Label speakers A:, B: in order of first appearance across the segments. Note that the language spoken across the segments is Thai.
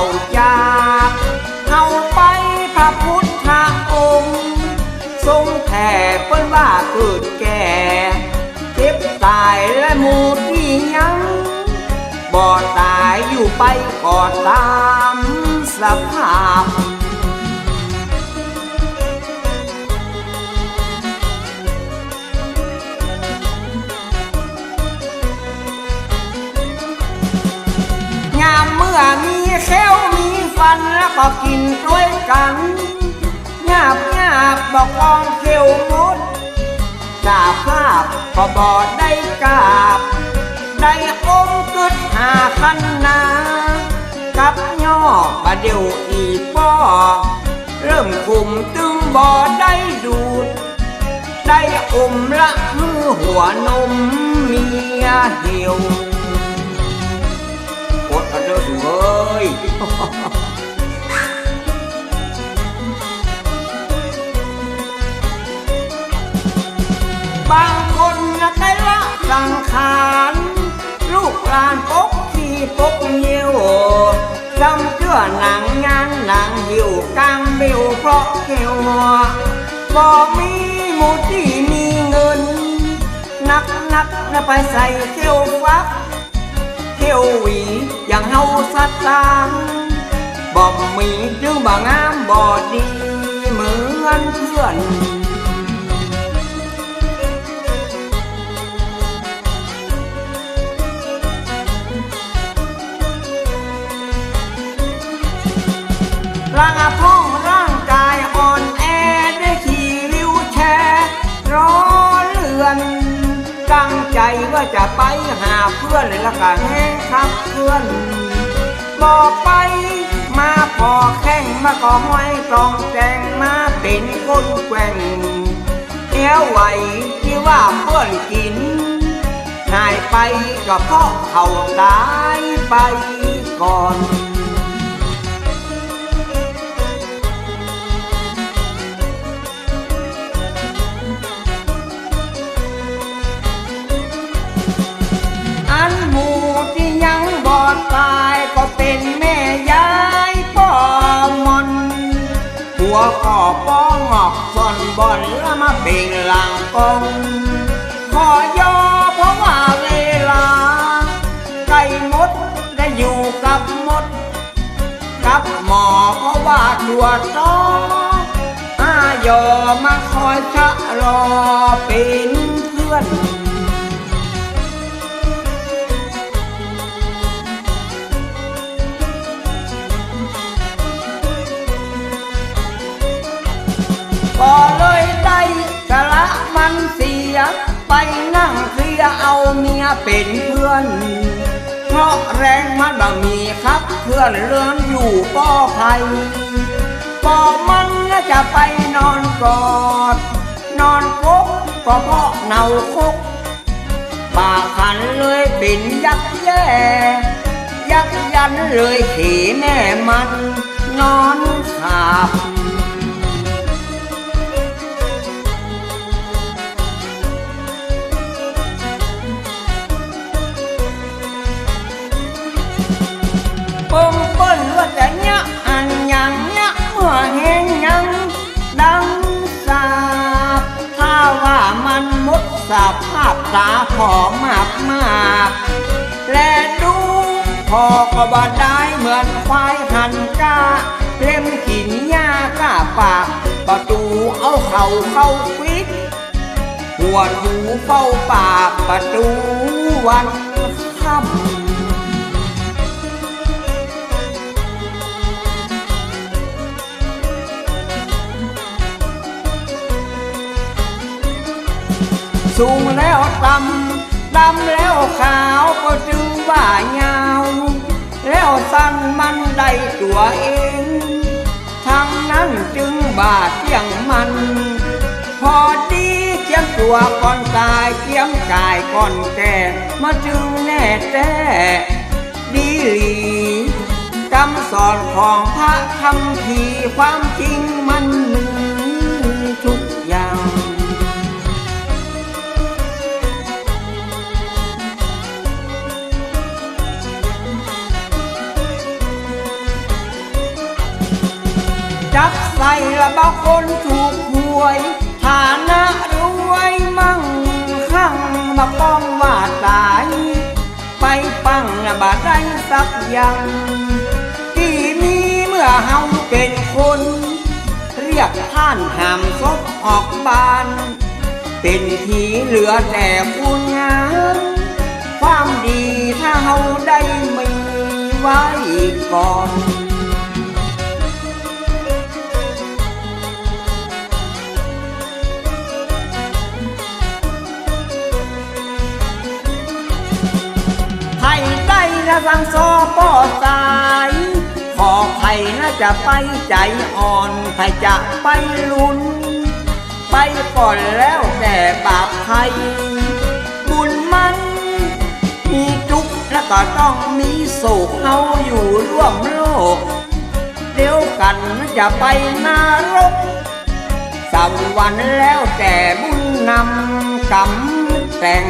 A: าจากเอาไปพระพุทธองค์ ทรงแผ่เปิ้นว่าเกิดแก่เจ็บตายและหมูที่ยังบ่ตายอยู่ไปก่อตามสภาพ ก็กินด้วยกันหยาบหยาบบอกกองเขียวมดสาภาพก็บอดได้กาบ ได้อมกึดหาคันนา กับย่อบะเดียวอีป้อ เริ่มคุมตึงบอได้ดูด ได้อมละมือหัวนมเมียเหี่ยวอดเอาเด้อดูเอ้ย บางคนนะได้ละสังขารลูกหลานปกที่ปกเยี่ยวจำเชื่อหนังงานหนังหิวกลางเบลเพราะเขียวบ่มีหมูที่มีเงิน นักนักนะไปใส่เขียวฟักเที่ยวหวีอย่างเฮาสัตว์ตางบ่มีจึงบ่งามบ่ดีเหมือนเพื่อน ร่างอาพ้องร่างกายอ่อนแอได้ขี่วิวแชร์ร้อเลือน ตั้งใจว่าจะไปหาเพื่อนแล้วก็แห้งครับเพื่อน บอกไปมาพอแข่งมาก็ห้อยตองแจงมาเป็นคนแกว่งเอวไหวที่ว่าเพื่อนกินหายไปก็เพราะเขาตายไปก่อน หัวก่อป้องออกซ่อนบอนแล้วมาเป็นหลังกองขอยอเพราะว่าเวลาไก่มดได้อยู่กับมด กับหมอเพราะว่าตัวต้ออายอมาคอยชะรอเป็นเพื่อน เลยได้สละมันเสีย ไปนั่งเคลียเอาเมียเป็นเพื่อน เพราะแรงมันบ่มีครับเพื่อนเลื่อนอยู่ป้อภัยก็มันจะไปนอนกอด นอนคุกก็เพราะเนาคุกป่าขันเลยเปิ่นยักษ์แย่ยักษ์ยันเลยขี่แม่มัน นอนขาบ ปงปนว่าจะยะอันยังยะเมื่อเห็นยังดังสาบถ้าว่ามันหมดสภาพตาผอมากมากและดูพอก็บ่ได้เหมือนควายหันกาเล่มกินหญ้าก้าปากประตูเอาเข่าเข้าปิดหัวถูเฝ้าปากประตูวันค่ำ สูงแล้วต่ำดำแล้วขาวก็จึงว่ายาว แล้วสั้นมันได้ตัวเองทั้งนั้นจึงบาดเที่ยงมัน พอดีเจียมตัวก่อนตายเจียมกายก่อนแก่มาจึงแน่แท้ดีหลีคำสอนของพระคำพีความจริงมันมีทุ ละบางคนถูกหวยฐานะรวยมั่งคั่งมาป้องว่าตาย ไปปังนะบาดได้สักยังที่นี้เมื่อเฮาเป็นคน เรียกท่านหามซบออกบาน เป็นผีเหลือแต่คุณงามความดีถ้าเฮาได้ไม่ไว้ก่อน นะสังโซป้อสายขอไผ่น่าจะไปใจอ่อนไผ่จะไปลุ้น ไปก่อนแล้วแต่บาปไทยบุญมัน มีทุกแล้วก็ต้องมีโศกเฮาอยู่ร่วมโลกเดี๋ยวกันจะไปนรกสวรรค์แล้วแต่บุญนำกรรมแต่ง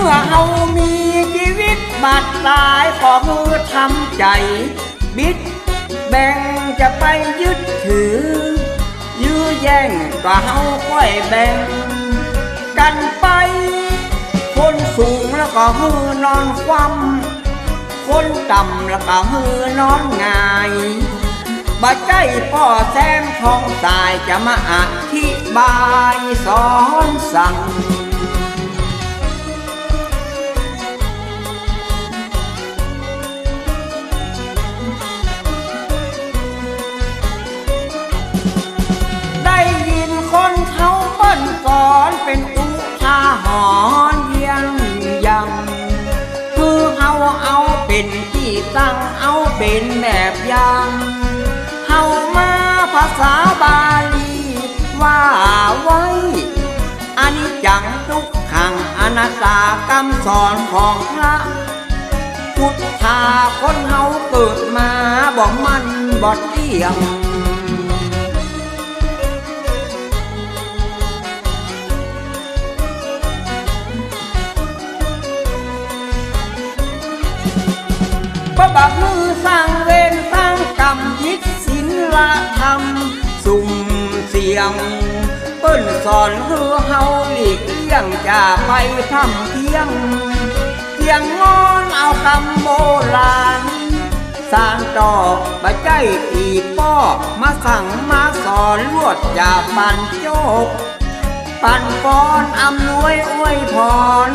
A: มื่อเฮามีชีวิตบาดตายขอมือทำใจ บิดแบ่งจะไปยึดถือ ยื้อแย่งก็เฮาค่อยแบ่ง กันไป คนสูงแล้วก็ฮือนอนคว่ำคนต่ำแล้วก็ฮือนอนง่ายบ่ใจพ่อแซมทองสายจะมาอธิบายสอนสั่ง เป็นแบบอย่างเฮามาภาษาบาลี ว่าไว้อันนี้จังทุกขังอนัตตากรรมสอนของพระพุทธาคนเฮาเกิดมาบ่มันบดเที่ยง ยง เปิ้นสอนคือเฮาหลีกเลี่ยงจะไปทำเที่ยงเที่ยงงอนเอาคำโบราณสร้างต่อบัใจอีป้อมาสั่งมาสอนลวดจะปันโจก ปันปอนอำนวยอวยพร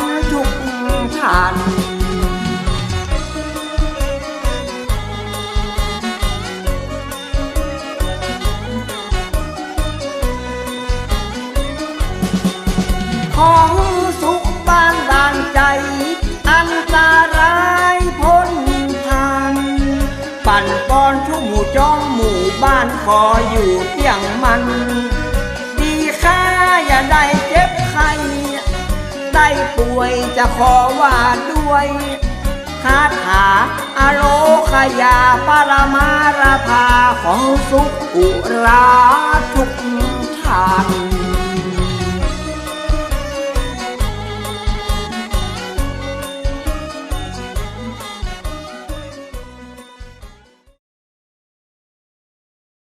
A: านขออยู่เที่ยงมัน ดีค่าอย่าได้เจ็บไข้ได้ป่วยจะขอว่าด้วยคาถาอโลขยาปรมาราภาของสุขุราทุกทาน